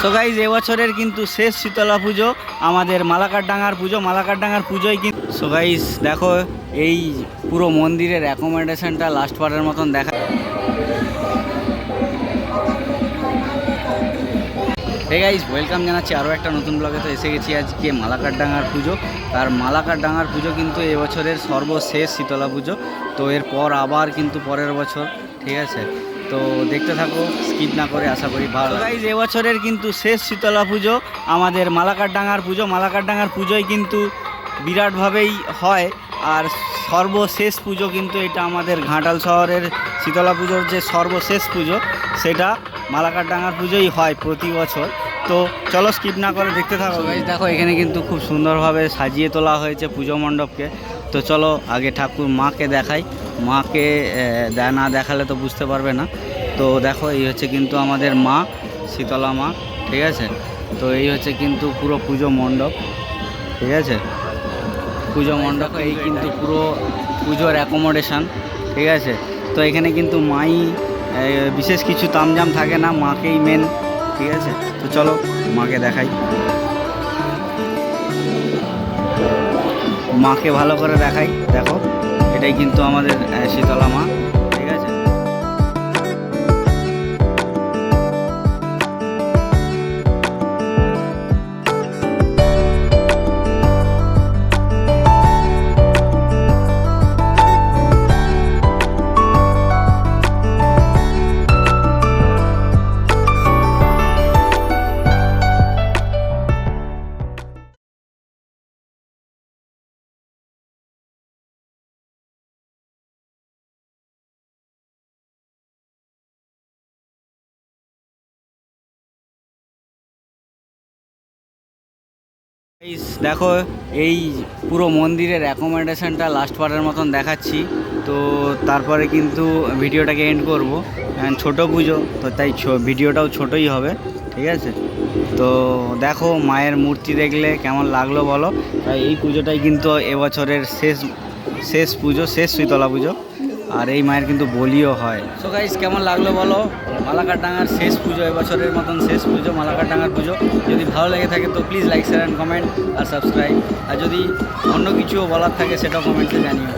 So guys এবছরের কিন্তু শেষ শীতলা পুজো, আমাদের মালাকার ডাঙ্গার পুজো মালাকার ডাঙ্গার পুজোয় কিন্তু সো গাইজ দেখো, এই পুরো মন্দিরের অ্যাকোমোডেশনটা লাস্ট পারের মতন দেখা হে গাইজ ওয়েলকাম জানাচ্ছি আরও একটা নতুন ব্লগে তো এসে গেছি আজকে মালাকার ডাঙ্গার পুজো। তার মালাকার ডাঙ্গার পুজো কিন্তু এবছরের সর্বশেষ শীতলা পুজো। তো এরপর আবার কিন্তু পরের বছর, ঠিক আছে? তো দেখতে থাকো স্কিপ না করে আশা করি ভালো গাইজ এবছরের কিন্তু শেষ শীতলা পুজো, আমাদের মালাকার ডাঙ্গার পুজো। মালাকার ডাঙ্গার পুজোয় কিন্তু বিরাটভাবেই হয়, আর সর্বশেষ পুজো কিন্তু এটা আমাদের ঘাটাল শহরের শীতলা পুজোর যে সর্বশেষ পুজো, সেটা মালাকার ডাঙ্গার পুজোই হয় প্রতি বছর। তো চলো স্কিপ না করে দেখতে থাকো। গাইজ দেখো, এখানে কিন্তু খুব সুন্দরভাবে সাজিয়ে তোলা হয়েছে পুজো মণ্ডপকে। তো চলো আগে ঠাকুর মাকে দেখাই। মাকে না দেখালে তো বুঝতে পারবে না। তো দেখো, এই হচ্ছে কিন্তু আমাদের মা, শীতলা মা, ঠিক আছে? তো এই হচ্ছে কিন্তু পুরো পুজো মণ্ডপ, ঠিক আছে? পুজো মণ্ডপ, এই কিন্তু পুরো পুজোর অ্যাকোমোডেশন ঠিক আছে? তো এখানে কিন্তু মাই বিশেষ কিছু তামজাম থাকে না, মাকেই মেন ঠিক আছে? তো চলো, মাকে দেখাই। মাকে ভালো করে দেখাই। দেখো এটাই কিন্তু আমাদের শীতলা মা দেখো, এই পুরো মন্দিরের অ্যাকোমোডেশনটা লাস্ট পারের মতন দেখাচ্ছি। তো তারপরে কিন্তু ভিডিওটাকে এন্ড করব। ছোট পুজো, তো তাই ভিডিওটাও ছোটই হবে, ঠিক আছে? তো দেখো, মায়ের মূর্তি দেখলে কেমন লাগল বলো? তাই এই পুজোটাই কিন্তু এবছরের শেষ শেষ পুজো, শেষ শীতলা পুজো। আর এই মায়ের কিন্তু বলিও হয়। সো গাইজ কেমন লাগল বলো? মালাকার ডাঙার শেষ পুজো, এবছরের মতন শেষ পুজো মালাকার ডাঙার পুজো। যদি ভালো লেগে থাকে তো please like share and comment R subscribe আর যদি অন্য কিছুও বলার থাকে, সেটাও কমেন্টে জানিও।